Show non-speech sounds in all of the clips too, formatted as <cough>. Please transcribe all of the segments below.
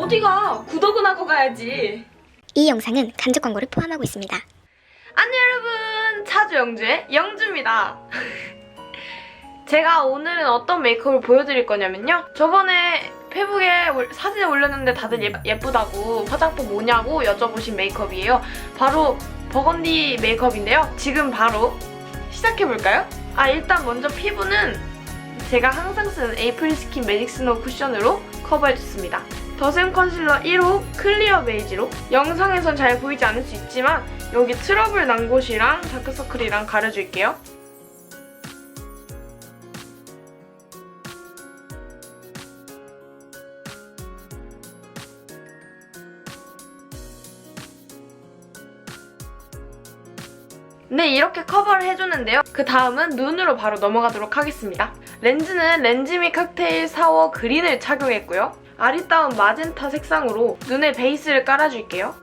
어디가? 구독은 하고 가야지. 이 영상은 간접 광고를 포함하고 있습니다. 안녕 여러분 차주 영주의 영주입니다 <laughs> 제가 오늘은 어떤 메이크업을 보여드릴 거냐면요 저번에 페북에 올- 사진을 올렸는데 다들 예, 예쁘다고 화장법 뭐냐고 여쭤보신 메이크업이에요 바로 버건디 메이크업인데요 지금 바로 시작해볼까요? 아 일단 먼저 피부는 제가 항상 쓰는 에이프릴 스킨 매직 스노우 쿠션으로 커버해줬습니다 더샘 컨실러 1호 클리어 베이지로 영상에선 잘 보이지 않을 수 있지만 여기 트러블 난 곳이랑 다크서클이랑 가려줄게요. 네, 이렇게 커버를 해줬는데요. 그 다음은 눈으로 바로 넘어가도록 하겠습니다. 렌즈는 렌즈미 칵테일 사워 그린을 착용했고요. 아리따운 마젠타 색상으로 눈에 베이스를 깔아줄게요.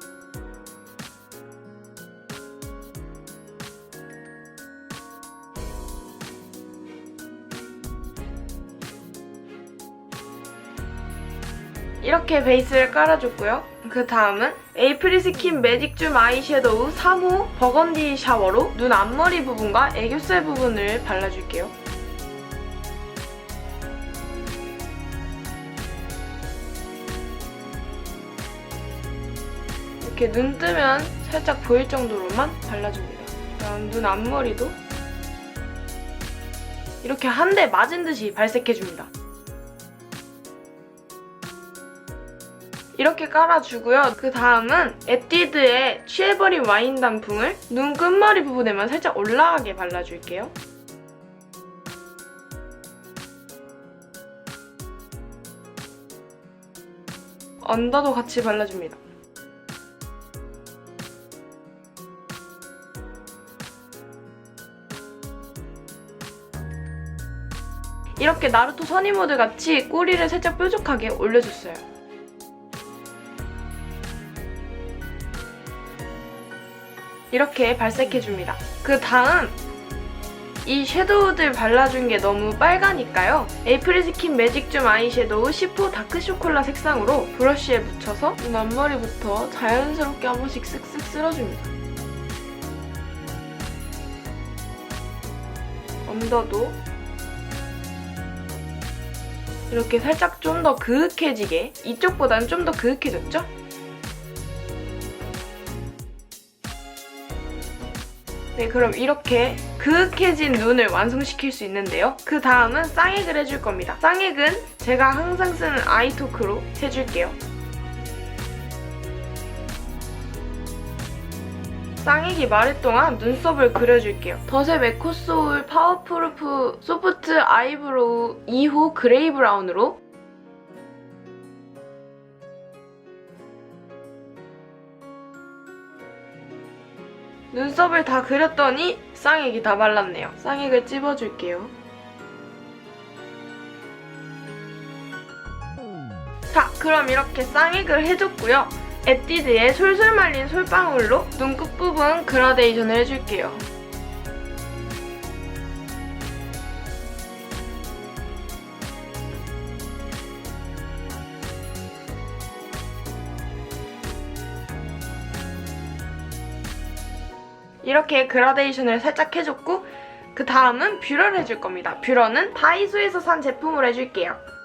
이렇게 베이스를 깔아줬고요. 그 다음은 에이프릴 스킨 매직 줌 아이섀도우 3호 버건디 샤워로 눈 앞머리 부분과 애교살 부분을 발라줄게요. 이렇게 눈 뜨면 살짝 보일 정도로만 발라줍니다. 그다음 눈 앞머리도 이렇게 한 대 맞은 듯이 발색해줍니다. 이렇게 깔아주고요. 그 다음은 에뛰드의 취해버린 와인 단풍을 눈 끝머리 부분에만 살짝 올라가게 발라줄게요. 언더도 같이 발라줍니다. 이렇게 나루토 선이모드 같이 꼬리를 살짝 뾰족하게 올려줬어요. 이렇게 발색해줍니다. 그 다음 이 섀도우들 발라준 게 너무 빨가니까요. 에이프릴 스킨 매직 줌 아이섀도우 10호 다크 쇼콜라 색상으로 브러쉬에 묻혀서 눈 앞머리부터 자연스럽게 한 번씩 쓱쓱 쓸어줍니다. 언더도 이렇게 살짝 좀 더 그윽해지게 이쪽보다는 좀 더 그윽해졌죠? 네, 그럼 이렇게 그윽해진 눈을 완성시킬 수 있는데요. 그 다음은 쌍액을 해줄 겁니다. 쌍액은 제가 항상 쓰는 아이토크로 해줄게요. 쌍액이 마를 동안 눈썹을 그려줄게요. 덧의 메코소울 파워프루프 소프트 아이브로우 2호 그레이 브라운으로 눈썹을 다 그렸더니 쌍액이 다 발랐네요. 쌍액을 찝어줄게요. 자, 그럼 이렇게 쌍액을 해줬고요. 에뛰드의 솔솔 말린 솔방울로 눈 끝 부분 그라데이션을 해줄게요. 이렇게 그라데이션을 살짝 해줬고 그 다음은 뷰러를 해줄 겁니다. 뷰러는 다이소에서 산 제품으로 해줄게요.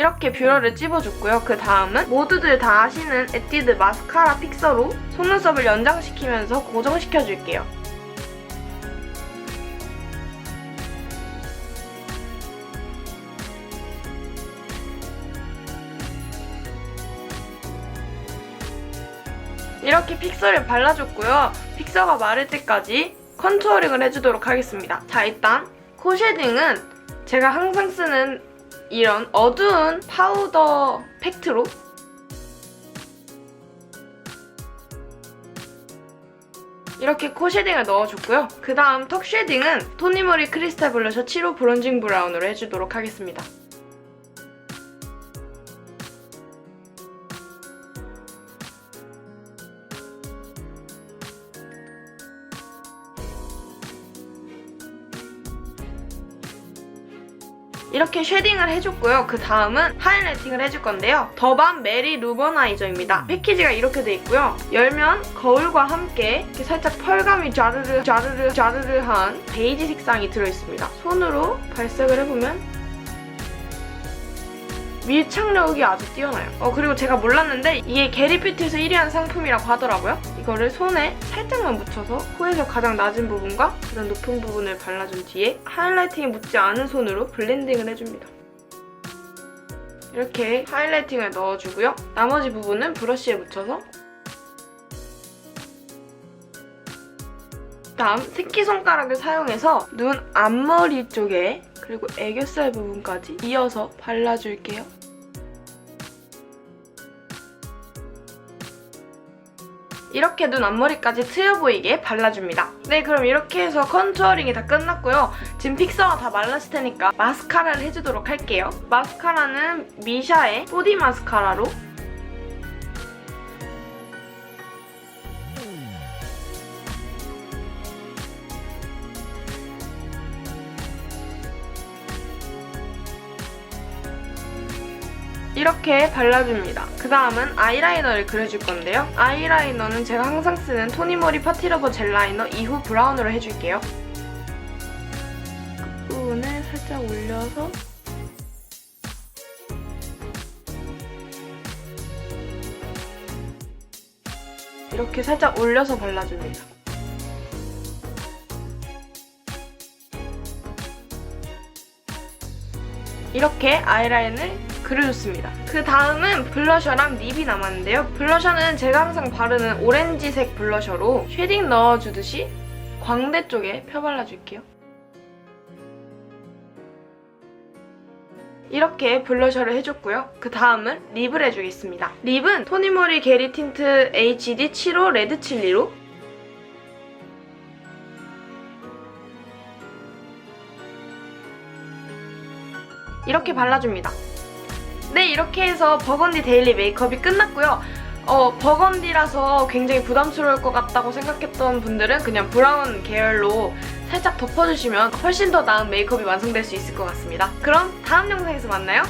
이렇게 뷰러를 찝어줬고요. 그 다음은 모두들 다 아시는 에뛰드 마스카라 픽서로 속눈썹을 연장시키면서 고정시켜줄게요. 이렇게 픽서를 발라줬고요. 픽서가 마를 때까지 컨투어링을 해주도록 하겠습니다. 자, 일단 코 쉐딩은 제가 항상 쓰는 이런 어두운 파우더 팩트로 이렇게 코 쉐딩을 넣어줬고요. 그 다음 턱 쉐딩은 토니모리 크리스탈 블러셔 7호 브론징 브라운으로 해주도록 하겠습니다. 이렇게 쉐딩을 해줬고요. 그 다음은 하이라이팅을 해줄 건데요. 더밤 메리 루버나이저입니다. 패키지가 이렇게 돼 있고요. 열면 거울과 함께 이렇게 살짝 펄감이 자르르 자르르 자르르한 베이지 색상이 들어있습니다. 손으로 발색을 해보면 밀착력이 아주 뛰어나요. 어, 그리고 제가 몰랐는데 이게 게리뷰티에서 1위한 상품이라고 하더라고요. 이거를 손에 살짝만 묻혀서 코에서 가장 낮은 부분과 가장 높은 부분을 발라준 뒤에 하이라이팅이 묻지 않은 손으로 블렌딩을 해줍니다. 이렇게 하이라이팅을 넣어주고요. 나머지 부분은 브러쉬에 묻혀서 다음 새끼손가락을 사용해서 눈 앞머리 쪽에 그리고 애교살 부분까지 이어서 발라줄게요. 이렇게 눈 앞머리까지 트여 보이게 발라줍니다. 네, 그럼 이렇게 해서 컨투어링이 다 끝났고요. 지금 픽서가 다 말랐을 테니까 마스카라를 해주도록 할게요. 마스카라는 미샤의 보디 마스카라로 이렇게 발라줍니다. 그 다음은 아이라이너를 그려줄 건데요. 아이라이너는 제가 항상 쓰는 토니모리 파티러버 젤 라이너 이후 브라운으로 해줄게요. 끝부분을 살짝 올려서 이렇게 살짝 올려서 발라줍니다. 이렇게 아이라인을 그려줬습니다. 그 다음은 블러셔랑 립이 남았는데요. 블러셔는 제가 항상 바르는 오렌지색 블러셔로 쉐딩 넣어주듯이 광대 쪽에 펴발라줄게요. 이렇게 블러셔를 해줬고요. 그 다음은 립을 해주겠습니다. 립은 토니모리 게리 틴트 HD 7호 레드 칠리로 이렇게 발라줍니다. 네, 이렇게 해서 버건디 데일리 메이크업이 끝났고요. 어, 버건디라서 굉장히 부담스러울 것 같다고 생각했던 분들은 그냥 브라운 계열로 살짝 덮어주시면 훨씬 더 나은 메이크업이 완성될 수 있을 것 같습니다. 그럼 다음 영상에서 만나요.